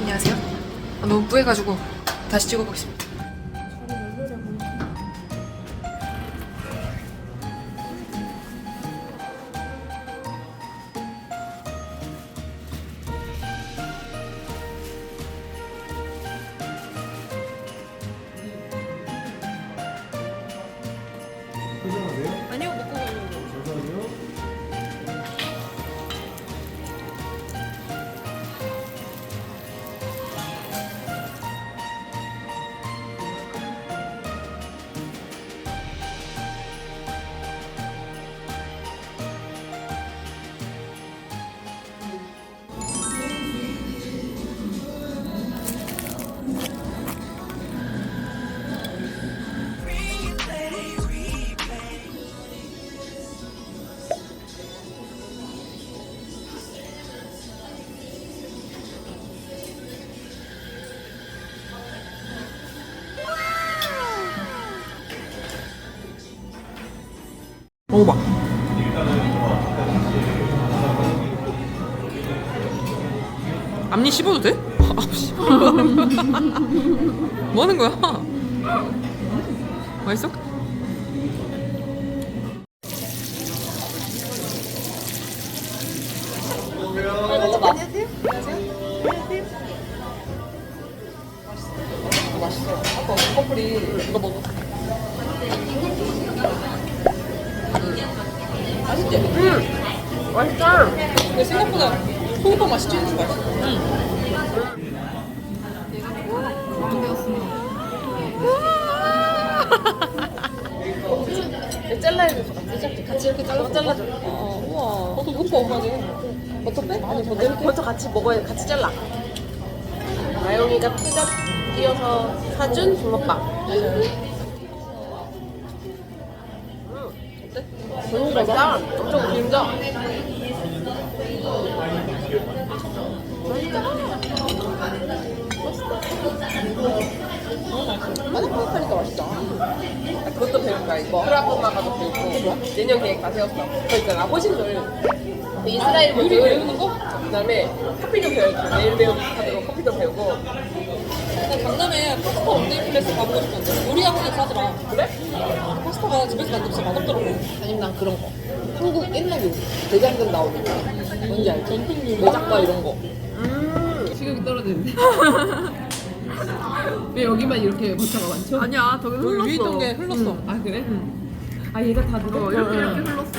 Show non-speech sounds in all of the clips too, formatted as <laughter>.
안녕하세요. 아, 너무 뿌해가지고 다시 찍어보겠습니다. 먹어봐. 앞니 씹어도 돼? <laughs> 아, 씹어. 뭐 하는 거야? 맛있어? 맛있어. 아까 커플이 이거 먹어. 맛있지? 응. 맛있다. 근데 생각보다 소금빵 맛이 진짜 맛있어. 응. 잘라야 돼. 같이 이렇게 잘라 잘라줘. 어, 우와. 너도 오빠 엄마네. 버터 빼? 아니 버터 버터 같이 먹어야 같이 잘라. 나영이가 투잡 띄어서 사준 붕어빵. 맛있다. 엄청 길죠? 맛있다. 파니까 맛있다. 아, 그것도 배울 거야, 이거. 프라포마가도 배우고. 내년 계획 다 세웠어. 있잖아, 호신들. 그 이스라엘 분들. 배우는 거? 그 다음에 커피도 배우고, 내일 배우고 하도록 커피도 배우고. 나 강남에 파스타 원데이 플레스 가보고 싶었는데 요리 학원에서 하더라 그래? 파스타가 집에서 만들면 진짜 맛없더라고 아니면 난 그런 거. 한국 옛날 요리. 대장금 나오는 거. 뭔지 알지? 전통 요리 모작과 이런 거. 식욕이 떨어지는데. <laughs> 왜 여기만 이렇게 버터가 많죠? 아니야 저기 여기 위에 있던 게 흘렀어. 아 그래? 아 얘가 다 들어. 이렇게 이렇게 흘렀어.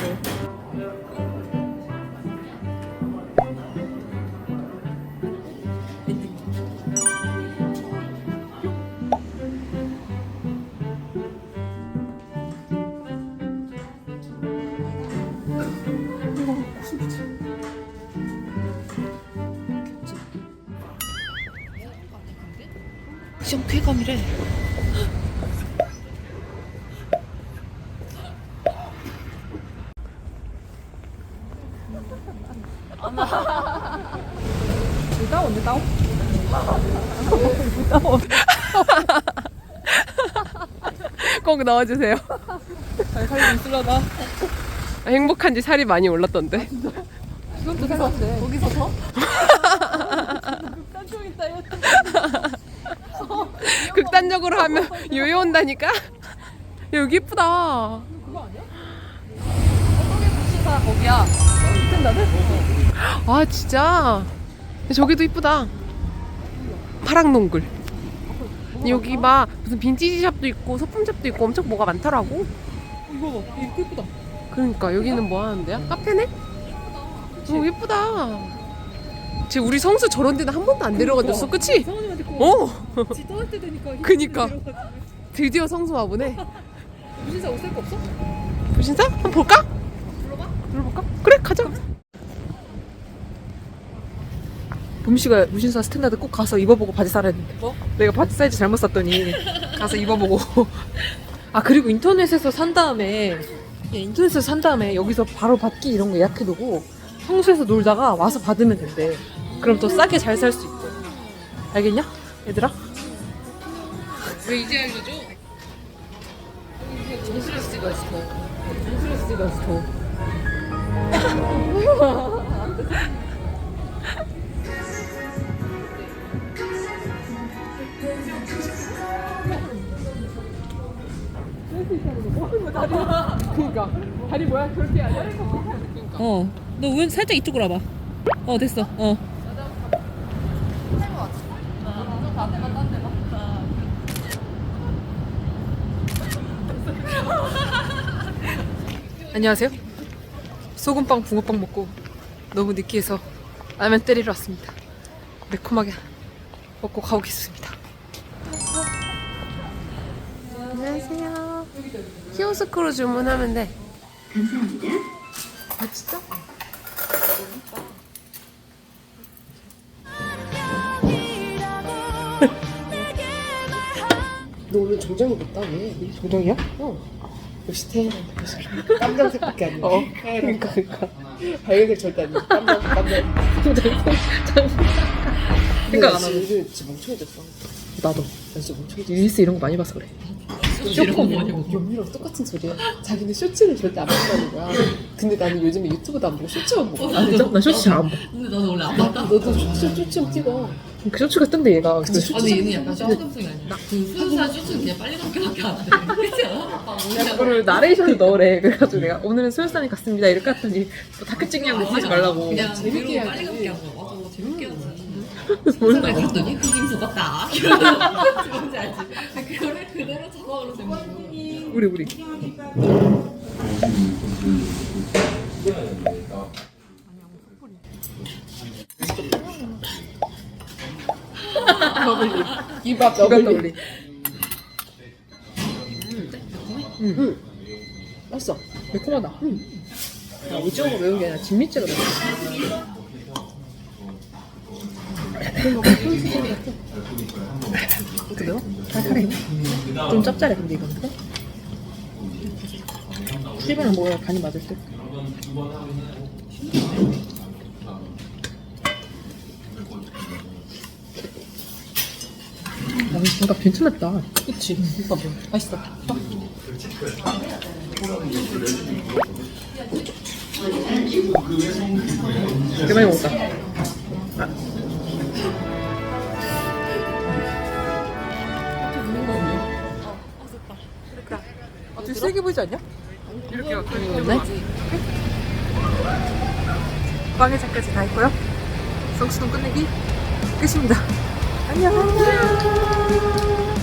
시험 쾌감이래. <laughs> 꼭 넣어주세요. 살이 있으려나 행복한지 살이 많이 올랐던데. 이것도 살았대 거기서 더? 극단적 <laughs> 으로 하면 요요 온다니까. 여기 이쁘다. 신사 거기야 아 진짜. 저기도 이쁘다. 파랑농굴. 여기 막 무슨 빈티지 샵도 있고 소품 샵도 있고 엄청 뭐가 많더라고. 이거 봐 이거 예쁘다 그러니까 여기는 뭐 하는데요? 카페네? 오 예쁘다. 쟤 우리 성수 저런 데는 한 번도 안 데려가줬어, 그치? 성원님한테 꼭 어, 지 떠날 때 되니까 그니까. 내려가지고. 드디어 성수 와보네. 무신사 옷 살 거 없어? 무신사? 한번 볼까? 불러봐 불러볼까? 그래, 가자. 봄씨가 무신사 스탠다드 꼭 가서 입어보고 바지 사라 했는데 뭐? 내가 바지 사이즈 잘못 샀더니 가서 입어보고 아 그리고 인터넷에서 산 다음에 인터넷에서 산 다음에 여기서 바로 받기 이런 거 예약해두고 성수에서 놀다가 와서 받으면 된대. 그럼 또 싸게 잘 살 수 있대. 알겠냐? 얘들아? 왜 이제 알려줘? 정수리에서 찍어야지 더. 인터넷에서 찍어서 더. 그니까 다리 뭐야 그렇게 돼? 어. 너왜 살짝 이쪽으로 와봐. 어 됐어. 어. 안녕하세요. 소금빵 붕어빵 먹고 너무 느끼해서 라면 때리러 왔습니다. 매콤하게 먹고 가보겠습니다. 안녕하세요. 키오스크로 주문하면 돼. 아 진짜? 너 오늘 정장 입었다 왜? 조정이야? 어. 역시 태연한 역시 <laughs> 깜장색밖에 안 나. 어. 그러니까 그러니까. 밝은색 절대 안 나. 깜장 깜장. <laughs> 생각 안. 요즘 진짜 멍청해졌어. 나도. 나 진짜 멍청해졌어. 릴스 이런 거 많이 봐서 그래. 연미랑 똑같은 소리야. 자기는 쇼츠를 절대 안 본다는 거야. 근데 나는 요즘에 유튜브도 안 보고 쇼츠만 보고. 아? 나 쇼츠 잘안 봐. 근데 나도 원래 안 나, 너도 쇼츠 쇼츠 좀 찍어. 그 쇼츠가 뜬대 얘가. 근데 쇼츠 아니 얘는 좀 약간 찍어. 쇼츠 감성이 아니야. 그 수능사 쇼츠는 그냥 빨리 감기밖에 안 돼. 그렇지 않아? 그거를 나레이션을 <laughs> 넣으래. 그래가지고 내가 오늘은 소율산에 갔습니다. 이렇게 했더니 뭐 다크 찍냐고 쓰지 말라고. 그냥 재밌게. 빨리 감기 한 거. 맞아, 재밌게 하지. <laughs> 몰라. 그래서 갔더니 그 김수 같다. <laughs> 뭔지 알지? 근데 그거를 그대로 자막으로 제목. 우리 우리. 이거 더블리. 응. 맛있어. 매콤하다. 응. 야, 오징어가 매운 게 아니라 진미채가 매워. 이렇게 매워? 칼칼해. 좀 짭짤해 근데 이건. 수제비랑 먹어야 간이 맞을 듯. 뭔가 괜찮았다. 그치? 뭐. 맛있어. 되게 많이 먹었다. 아, 세게 보이지 않냐? 이렇게 가까이 빵의 장까지 다 했고요. 성수동 끝내기 끝입니다. 哎呀！呀